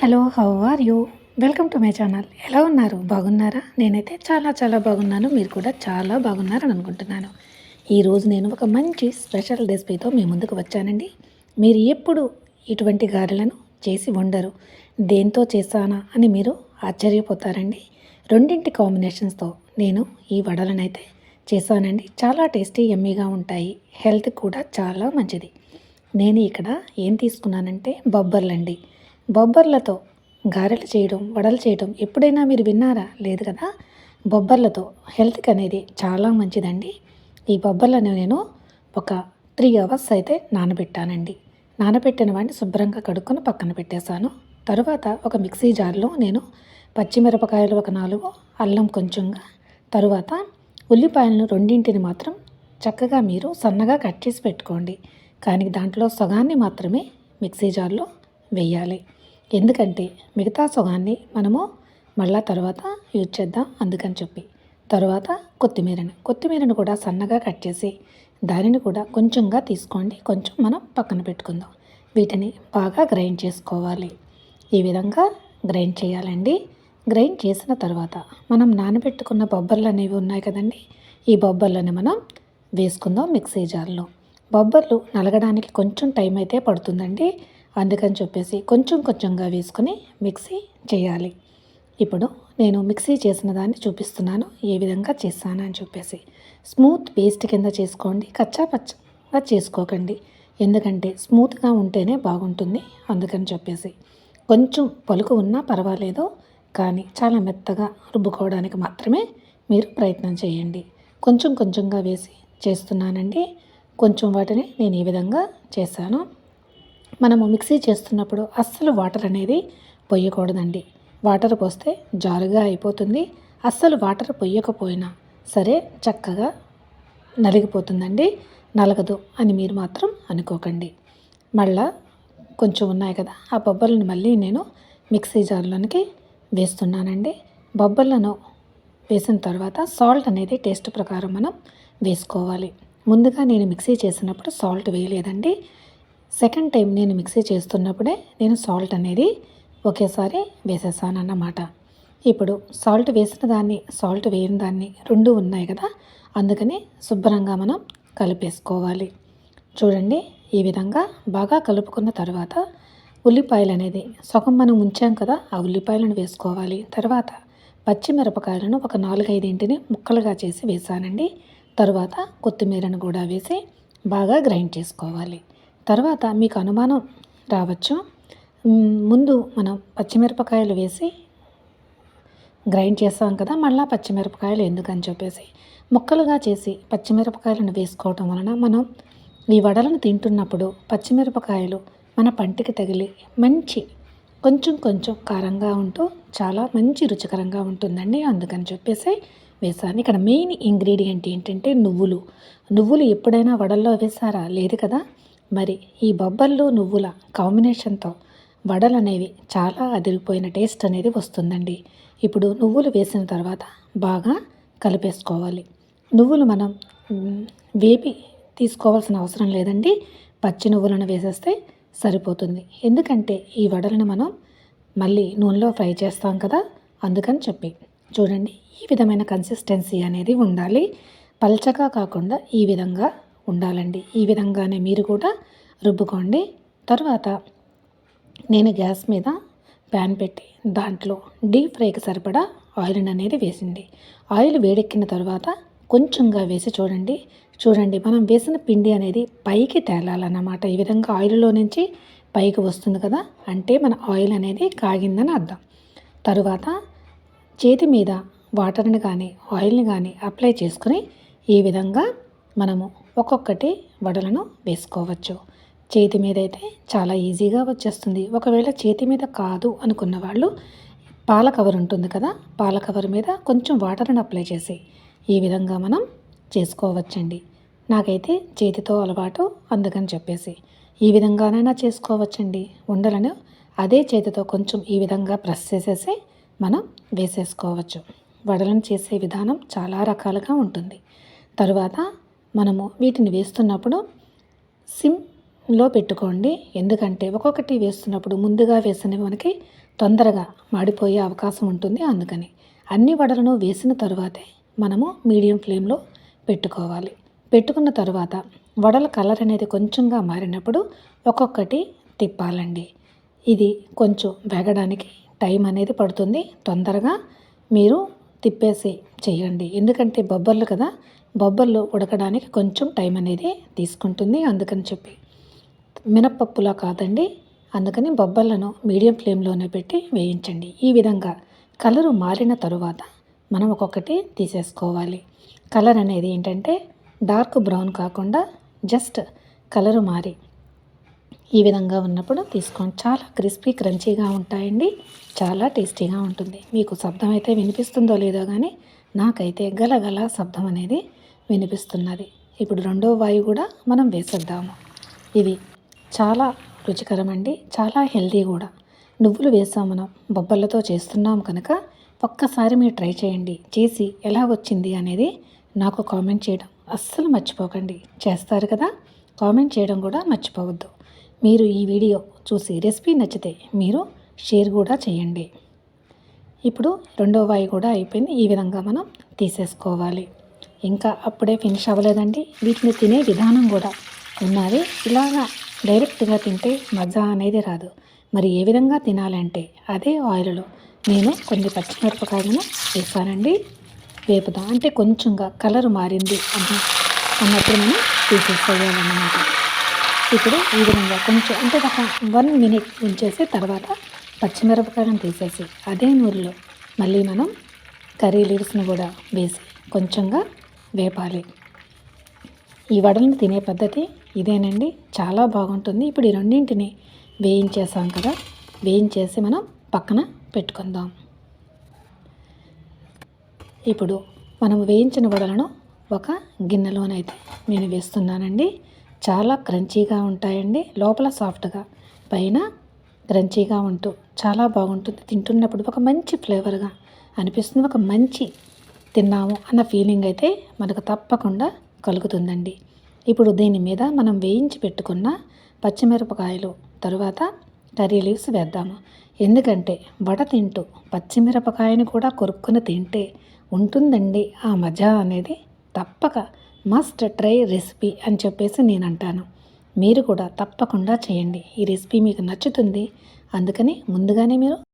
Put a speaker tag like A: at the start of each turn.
A: Hello how are you welcome to my channel ఎలా ఉన్నారు? బాగున్నారా? నేనైతే చాలా చాలా బాగున్నాను. మీరు కూడా చాలా బాగున్నారని అనుకుంటున్నాను. ఈరోజు నేను ఒక మంచి స్పెషల్ రెసిపీతో మీ ముందుకు వచ్చానండి. మీరు ఎప్పుడు ఇటువంటి గారెలను చేసి వండరు. దేంతో చేశానా అని మీరు ఆశ్చర్యపోతారండి. రెండింటి కాంబినేషన్స్తో నేను ఈ వడలనైతే చేశానండి. చాలా టేస్టీ ఎమ్మీగా ఉంటాయి. హెల్త్ కూడా చాలా మంచిది. నేను ఇక్కడ ఏం తీసుకున్నానంటే బొబ్బర్లండి. బొబ్బర్లతో గారెలు చేయడం వడలు చేయడం ఎప్పుడైనా మీరు విన్నారా? లేదు కదా? బొబ్బర్లతో హెల్త్కి అనేది చాలా మంచిదండి. ఈ బొబ్బర్లను నేను ఒక త్రీ అవర్స్ అయితే నానబెట్టానండి. నానబెట్టిన వాడిని శుభ్రంగా కడుక్కొని పక్కన పెట్టేశాను. తరువాత ఒక మిక్సీ జార్లో నేను పచ్చిమిరపకాయలు ఒక నాలుగు అల్లం కొంచెంగా తరువాత ఉల్లిపాయలను రెండింటిని మాత్రం చక్కగా మీరు సన్నగా కట్ చేసి పెట్టుకోండి. కానీ దాంట్లో సగాన్ని మాత్రమే మిక్సీ జార్లో వేయాలి. ఎందుకంటే మిగతా సొగాన్ని మనము మళ్ళా తర్వాత యూజ్ చేద్దాం అందుకని చెప్పి. తర్వాత కొత్తిమీరని. కొత్తిమీరను కూడా సన్నగా కట్ చేసి దానిని కూడా కొంచెంగా తీసుకోండి. కొంచెం మనం పక్కన పెట్టుకుందాం. వీటిని బాగా గ్రైండ్ చేసుకోవాలి. ఈ విధంగా గ్రైండ్ చేయాలండి. గ్రైండ్ చేసిన తర్వాత మనం నానబెట్టుకున్న బొబ్బర్లు అనేవి ఉన్నాయి కదండి. ఈ బొబ్బర్లని మనం వేసుకుందాం మిక్సీ జార్లో. బొబ్బర్లు నలగడానికి కొంచెం టైం అయితే పడుతుందండి. అందుకని చెప్పేసి కొంచెం కొంచెంగా వేసుకొని మిక్సీ చేయాలి. ఇప్పుడు నేను మిక్సీ చేసిన దాన్ని చూపిస్తున్నాను ఏ విధంగా చేస్తానని చెప్పేసి. స్మూత్ పేస్ట్ కింద చేసుకోండి కచ్చా పచ్చగా చేసుకోకండి. ఎందుకంటే స్మూత్గా ఉంటేనే బాగుంటుంది అందుకని చెప్పేసి. కొంచెం పలుకు ఉన్నా పర్వాలేదు కానీ చాలా మెత్తగా రుబ్బుకోవడానికి మాత్రమే మీరు ప్రయత్నం చేయండి. కొంచెం కొంచెంగా వేసి చేస్తున్నానండి. కొంచెం వాటిని నేను ఈ విధంగా చేశాను మనము మిక్సీ చేస్తున్నప్పుడు అస్సలు వాటర్ అనేది పొయ్యకూడదండి వాటర్ పోస్తే జారుగా అయిపోతుంది. అస్సలు వాటర్ పొయ్యకపోయినా సరే చక్కగా నలిగిపోతుందండి. నలగదు అని మీరు మాత్రం అనుకోకండి. మళ్ళా కొంచెం ఉన్నాయి కదా ఆ బొబ్బలను మళ్ళీ నేను మిక్సీ జార్లోనికి వేస్తున్నానండి. బొబ్బర్లను వేసిన తర్వాత సాల్ట్ అనేది టేస్ట్ ప్రకారం మనం వేసుకోవాలి. ముందుగా నేను మిక్సీ చేసినప్పుడు సాల్ట్ వేయలేదండి. సెకండ్ టైం నేను మిక్సీ చేస్తున్నప్పుడే నేను సాల్ట్ అనేది ఒకేసారి వేసేసాను అన్నమాట ఇప్పుడు సాల్ట్ వేసిన దాన్ని సాల్ట్ వేయని దాన్ని రెండు ఉన్నాయి కదా అందుకని శుభ్రంగా మనం కలిపేసుకోవాలి. చూడండి ఈ విధంగా బాగా కలుపుకున్న తర్వాత ఉల్లిపాయలు అనేది సగం మనం ఉంచాం కదా ఆ ఉల్లిపాయలను వేసుకోవాలి. తర్వాత పచ్చిమిరపకాయలను ఒక నాలుగైదింటిని ముక్కలుగా చేసి వేసానండి. తర్వాత కొత్తిమీరను కూడా వేసి బాగా గ్రైండ్ చేసుకోవాలి. తర్వాత మీకు అనుమానం రావచ్చు. ముందు మనం పచ్చిమిరపకాయలు వేసి గ్రైండ్ చేస్తాం కదా మళ్ళీ పచ్చిమిరపకాయలు ఎందుకని చెప్పేసి ముక్కలుగా చేసి పచ్చిమిరపకాయలను వేసుకోవటం వలన మనం ఈ వడలను తింటున్నప్పుడు పచ్చిమిరపకాయలు మన పంటికి తగిలి మంచి కొంచెం కొంచెం కారంగా ఉంటూ చాలా మంచి రుచికరంగా ఉంటుందండి. అందుకని చెప్పేసి వేసాను. ఇక్కడ మెయిన్ ఇంగ్రీడియంట్ ఏంటంటే నువ్వులు. నువ్వులు ఎప్పుడైనా వడల్లో వేసారా? లేదు కదా? మరి ఈ బొబ్బర్లు నువ్వుల కాంబినేషన్తో వడలు అనేవి చాలా అదిరిపోయిన టేస్ట్ అనేది వస్తుందండి. ఇప్పుడు నువ్వులు వేసిన తర్వాత బాగా కలిపేసుకోవాలి. నువ్వులు మనం వేపి తీసుకోవాల్సిన అవసరం లేదండి. పచ్చి నువ్వులను వేసేస్తే సరిపోతుంది. ఎందుకంటే ఈ వడలను మనం మళ్ళీ నూనెలో ఫ్రై చేస్తాం కదా అందుకని చెప్పి. చూడండి ఈ విధమైన కన్సిస్టెన్సీ అనేది ఉండాలి. పల్చగా కాకుండా ఈ విధంగా ఉండాలండి. ఈ విధంగానే మీరు కూడా రుబ్బుకోండి. తర్వాత నేను గ్యాస్ మీద ప్యాన్ పెట్టి దాంట్లో డీప్ ఫ్రైకి సరిపడా ఆయిల్ అనేది వేసింది. ఆయిల్ వేడెక్కిన తర్వాత కొంచెంగా వేసి చూడండి. చూడండి మనం వేసిన పిండి అనేది పైకి తేలాలన్నమాట. ఈ విధంగా ఆయిల్లో నుంచి పైకి వస్తుంది కదా అంటే మన ఆయిల్ అనేది కాగిందని అర్థం. తరువాత చేతి మీద వాటర్ని కానీ ఆయిల్ని కానీ అప్లై చేసుకుని ఈ విధంగా మనము ఒక్కొక్కటి వడలను వేసుకోవచ్చు. చేతి మీద అయితే చాలా ఈజీగా వచ్చేస్తుంది. ఒకవేళ చేతి మీద కాదు అనుకున్న వాళ్ళు పాల కవర్ ఉంటుంది కదా పాల కవర్ మీద కొంచెం వాటర్ని అప్లై చేసి ఈ విధంగా మనం చేసుకోవచ్చండి. నాకైతే చేతితో అలవాటు అందుకని చెప్పేసి ఈ విధంగానైనా చేసుకోవచ్చండి. ఉండలను అదే చేతితో కొంచెం ఈ విధంగా ప్రెస్ చేసేసి మనం వేసేసుకోవచ్చు. వడలను చేసే విధానం చాలా రకాలుగా ఉంటుంది. తరువాత మనము వీటిని వేస్తున్నప్పుడు సిమ్లో పెట్టుకోండి. ఎందుకంటే ఒక్కొక్కటి వేస్తున్నప్పుడు ముందుగా వేసినవి మనకి తొందరగా మాడిపోయే అవకాశం ఉంటుంది. అందుకని అన్ని వడలను వేసిన తర్వాతే మనము మీడియం ఫ్లేమ్లో పెట్టుకోవాలి. పెట్టుకున్న తర్వాత వడల కలర్ అనేది కొంచెంగా మారినప్పుడు ఒక్కొక్కటి తిప్పాలండి. ఇది కొంచెం వేగడానికి టైం అనేది పడుతుంది. తొందరగా మీరు తిప్పేసి చేయండి. ఎందుకంటే బొబ్బర్లు కదా బొబ్బర్లు ఉడకడానికి కొంచెం టైం అనేది తీసుకుంటుంది అందుకని చెప్పి. మినప్పప్పులా కాదండి అందుకని బొబ్బర్లను మీడియం ఫ్లేమ్లోనే పెట్టి వేయించండి. ఈ విధంగా కలరు మారిన తరువాత మనం ఒక్కొక్కటి తీసేసుకోవాలి. కలర్ అనేది ఏంటంటే డార్క్ బ్రౌన్ కాకుండా జస్ట్ కలరు మారి ఈ విధంగా ఉన్నప్పుడు తీసుకోండి చాలా క్రిస్పీ క్రంచీగా ఉంటాయండి. చాలా టేస్టీగా ఉంటుంది. మీకు శబ్దం అయితే వినిపిస్తుందో లేదో కానీ నాకైతే గలగల శబ్దం అనేది వినిపిస్తున్నది. ఇప్పుడు రెండో వాయు కూడా మనం వేసేద్దాము. ఇది చాలా రుచికరమండి. చాలా హెల్దీ కూడా. నువ్వులు వేసాం మనం. బొబ్బర్లతో చేస్తున్నాం కనుక ఒక్కసారి మీరు ట్రై చేయండి. చేసి ఎలా వచ్చింది అనేది నాకు కామెంట్ చేయడం అస్సలు మర్చిపోకండి. చేస్తారు కదా? కామెంట్ చేయడం కూడా మర్చిపోవద్దు. మీరు ఈ వీడియో చూసి రెసిపీ నచ్చితే మీరు షేర్ కూడా చేయండి. ఇప్పుడు రెండో వాయి కూడా అయిపోయింది. ఈ విధంగా మనం తీసేసుకోవాలి. ఇంకా అప్పుడే ఫినిష్ అవ్వలేదండి. వీటిని తినే విధానం కూడా ఉన్నది. ఇలాగా డైరెక్ట్గా తింటే మజా అనేది రాదు. మరి ఏ విధంగా తినాలంటే అదే ఆయిల్లో నేను కొన్ని పచ్చిమిరపకాయలను వేసానండి. వేపుదాం అంటే కొంచెంగా కలర్ మారింది అన్న అన్నప్పుడు మనం తీసేసేయాలన్నమాట. ఇప్పుడు ఈ విధంగా కొంచెం అంటే ఒక వన్ మినిట్ ఉంచేసి తర్వాత పచ్చిమిరపకాయలను తీసేసి అదే నూనెలో మళ్ళీ మనం కర్రీ లీవ్స్ని కూడా వేసి కొంచెంగా వేపాలి. ఈ వడలను తినే పద్ధతి ఇదేనండి. చాలా బాగుంటుంది. ఇప్పుడు ఈ రెండింటిని వేయించేసాం కదా వేయించేసి మనం పక్కన పెట్టుకుందాం. ఇప్పుడు మనం వేయించిన వడలను ఒక గిన్నెలోనైతే నేను వేస్తున్నానండి. చాలా క్రంచీగా ఉంటాయండి. లోపల సాఫ్ట్గా పైన క్రంచీగా ఉంటూ చాలా బాగుంటుంది. తింటున్నప్పుడు ఒక మంచి ఫ్లేవర్గా అనిపిస్తుంది. ఒక మంచి తిన్నాము అన్న ఫీలింగ్ అయితే మనకు తప్పకుండా కలుగుతుందండి. ఇప్పుడు దీని మీద మనం వేయించి పెట్టుకున్న పచ్చిమిరపకాయలు తరువాత కర్రీ లీవ్స్ వేద్దాము. ఎందుకంటే వడ తింటూ పచ్చిమిరపకాయని కూడా కొరుక్కుని తింటే ఉంటుందండి. ఆ మజా అనేది తప్పక మస్ట్ ట్రై రెసిపీ అని చెప్పేసి నేను అంటాను మీరు కూడా తప్పకుండా చేయండి. ఈ రెసిపీ మీకు నచ్చుతుంది. అందుకని ముందుగానే మీరు